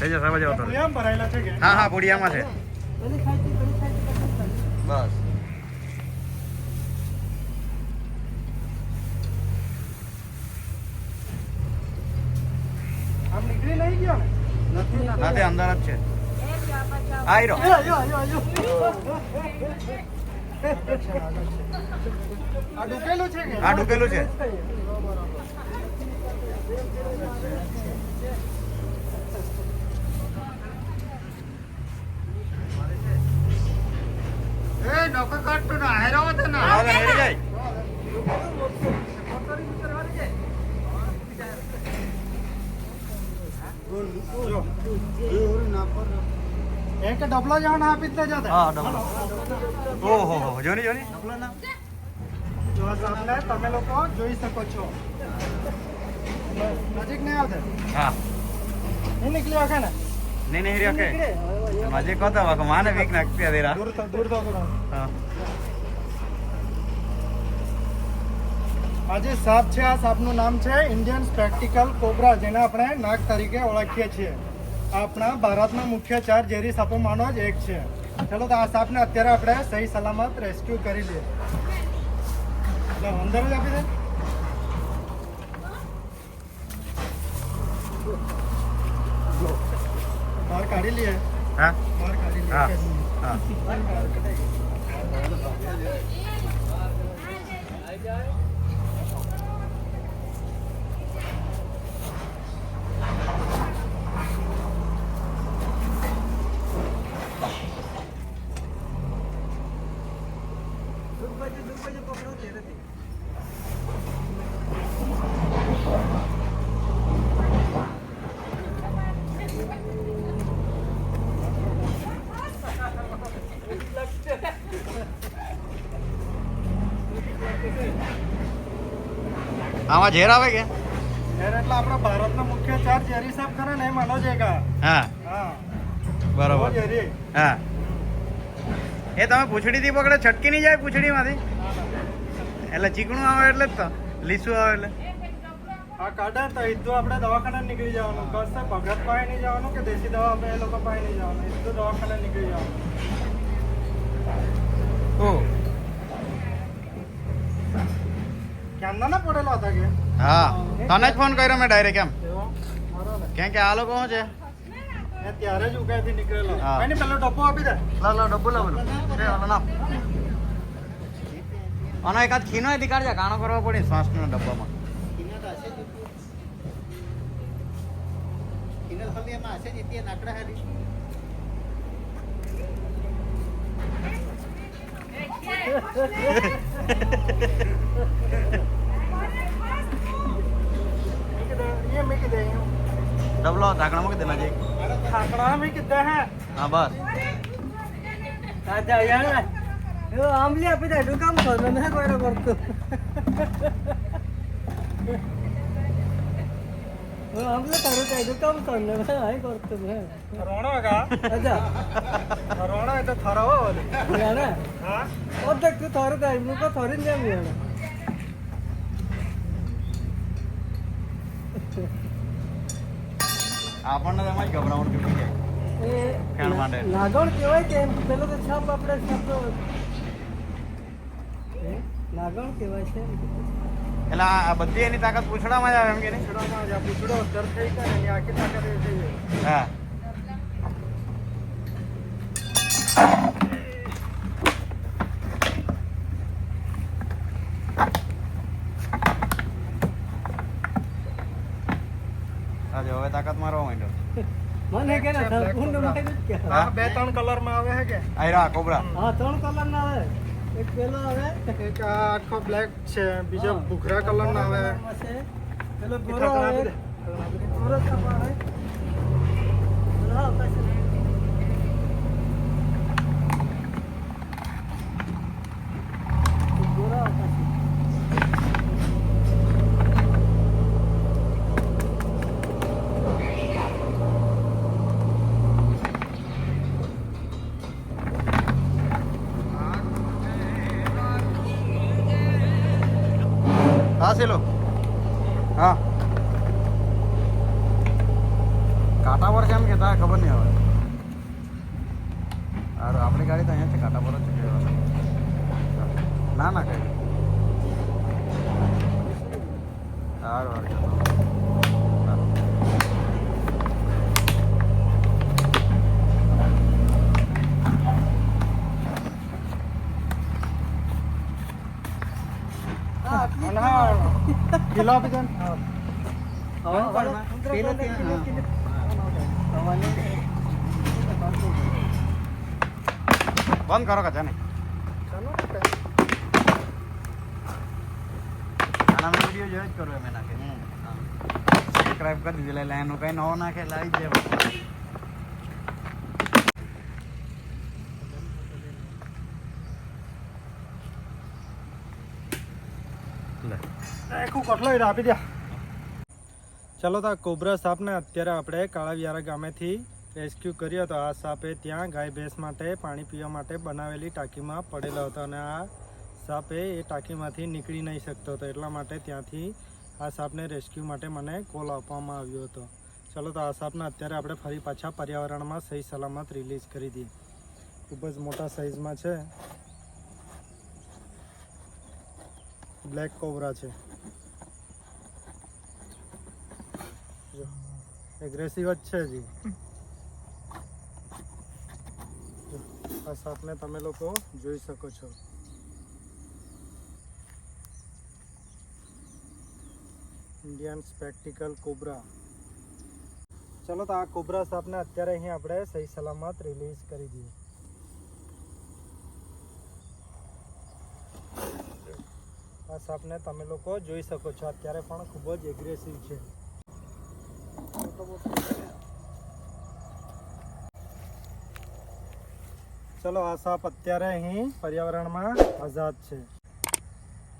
એમ ભરાયેલા છે કે? હા હા પુડિયામાં છે. પેલી ખાઈતી પેલી ખાઈતી બસ. આમ નીકળી નહીં ગયો નથી નથી. અંદર જ છે. આઈ રહ્યો આયો, આયો, આયો. આ ડૂબેલું છે કે? આ ડૂબેલું છે એ ડોકો કાઢતો ના હેરાવ તો ના આવો તો નેડી જાય એક ડબલો જવાનો આપી જ જતા. હા ડબલ. ઓહો હો જોની જોની. જો સામે તમે લોકો જોઈ શકો છો. નજીક નહીં આવતા. હા. નહીં નીકળી શકે ને? નહીં નહીં રહ્યો કે નીકળે. હવે હવે મજે કોતા વાકો માને વીક નાખતી દેરા દૂર થો દૂર થો. હા. આ જે સાપ છે આ સાપનું નામ છે ઇન્ડિયન સ્પેક્ટિકલ કોબ્રા જેને આપણે નાગ તરીકે ઓળખીએ છીએ. આપણા ભારતના મુખ્ય ચાર ઝેરી સાપોમાંનો જ એક છે. ચલો તો આ સાપને અત્યારે આપણે સહી સલામત રેસ્ક્યુ કરી લઈએ એટલે અંદર જ આપી દે. બહાર કાઢી લઈએ. હા. બહાર કાઢી લઈએ. હા. હા દૂધ બાજુ દૂધ બાજુ પકડો તે નથી. આમાં ઝેર આવે કે? ઝેર એટલે આપણા ભારતનો મુખ્ય ચાર ઝેરી સાપ કરે ને એ જ એક આ. હા. હા. બરોબર. ઝેરી. હા. એ તમે પૂંછડીથી પકડે છટકી નહીં જાય પૂંછડીમાંથી? એટલે ચીકણું આવે એટલે જ તો લીસું આવે એટલે. આ કાઢે તો સીધું આપણે દવાખાને નીકળી જવાનું. કશે ભગત પાસે નહીં જવાનું કે દેશી દવા આપણે એ લોકો પાસે નહીં જવાનું. સીધું દવાખાને નીકળી જવાનું. ઓ ક્યાંના ના પડેલો હતા કે? હા. તને જ ફોન કર્યો મેં ડાયરેક્ટ એમ. કેમ કે આ લોકો શું છે? ત્યારે જ ઉગાયથી નીકળેલો. કઈ પેલો ડબ્બો આપી દે. લો લો ડબ્બુ લો બોલો લે ઓલો આનો એકાદ ખીનો એથી કાણો કરવા પડે શ્વાસનો ડબ્બામાં. ડબલો ઢાંકણા મૂકી દે નજીક ઠાકડા મૂકી દે હે હા બસ આજા યાર એવો આંબલી આપી દે એટલું કામ કરો મેં કોઈને કરતું હું આંબલી તારું તો એટલું કામ કર ને મેં હાય કરતું મેં રોણો કા અજા રોણો એ તો થરાવો ઓલી યાર હા ઓદેક તું થોરું તો એમનું કો થોરી ને એમ યાર આપણને તો એમાં જ ગભરામણ તૂટી જાય. લાગણ કેવાય કહેવાય કે એમ પેલો તો છાપ આપણે એ નાગણ કહેવાય છે. એટલે આ બધી એની તાકાત પૂછડામાં જ આવે એમ કે નહીં? પૂછડામાં જ પૂછડો દર થઈ જાય એની આખી તાકાત થઈ જાય. હા જો હવે તાકાત મારવા માંડ્યો મને કે ને સંપૂર્ણ માહિતી જ કે હા બે ત્રણ કલરમાં આવે છે કે? આયરા કોબરા હા ત્રણ કલર ના આવે. એક પેલો આવે. એક આ આખો બ્લેક છે બીજો ભૂખરા કલર ના આવે છે. પેલો ગોરો આવે. ગોરો છાપ આવે સેલો હા કાંટા પર કેમ કહેતા ખબર નહીં હવે અરે આપણી ગાડી તો અહીંયા છે કાંટા પર જ છે ના ના કઈ સારું સારું. અને આપી દે હા. બંધ કરો કચા ને આના વીડિયો જોયો જ કરો એમ નાખે સબસ્ક્રાઈબ કરી દીધું એટલે એનું કઈ નવો નાખે લાવી જાય. ચલો તો આ કોબરા સાપને અત્યારે આપણે કાળાવિયારા ગામેથી રેસ્ક્યુ કર્યો હતો આ સાપે ત્યાં ગાય ભેંસ માટે પાણી પીવા માટે બનાવેલી ટાંકીમાં પડેલો હતો અને આ સાપે એ ટાંકીમાંથી નીકળી નહીં શકતો હતો. એટલા માટે ત્યાંથી આ સાપને રેસ્ક્યુ માટે મને કોલ આપવામાં આવ્યો હતો. ચલો તો આ સાપને અત્યારે આપણે ફરી પાછા પર્યાવરણમાં સહી સલામત રિલીઝ કરી દઈએ. ખૂબ જ મોટા સાઇઝમાં છે. બ્લેક કોબરા છે. એગ્રેસિવ જ છે હજી. આ સાપને તમે લોકો જોઈ શકો છો. ઇન્ડિયન સ્પેક્ટિકલ કોબરા ચલો તો આ કોબરા સાપને અત્યારે અહીં આપણે સહી સલામત રિલીઝ કરી દઈએ. આ સાપને તમે લોકો જોઈ શકો છો. અત્યારે પણ ખૂબ જ એગ્રેસિવ છે. ચલો, આ સાપ અત્યારે અહીં પર્યાવરણમાં આઝાદ છે.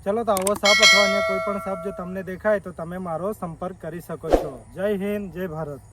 ચલો, તો આવો સાપ અથવા અન્ય કોઈ પણ સાપ જો તમને દેખાય, તો તમે મારો સંપર્ક કરી શકો છો. જય હિન્દ, જય ભારત.